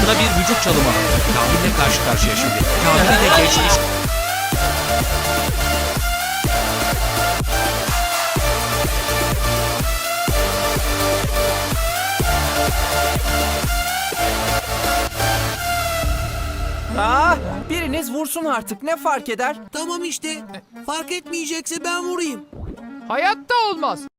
Mert aklına bir vücut çalımı. Kamil'le karşı karşıya şimdi. Kamil de geçmiş. Ah, biriniz vursun artık ne fark eder? Tamam işte. Fark etmeyecekse ben vurayım. Hayatta olmaz.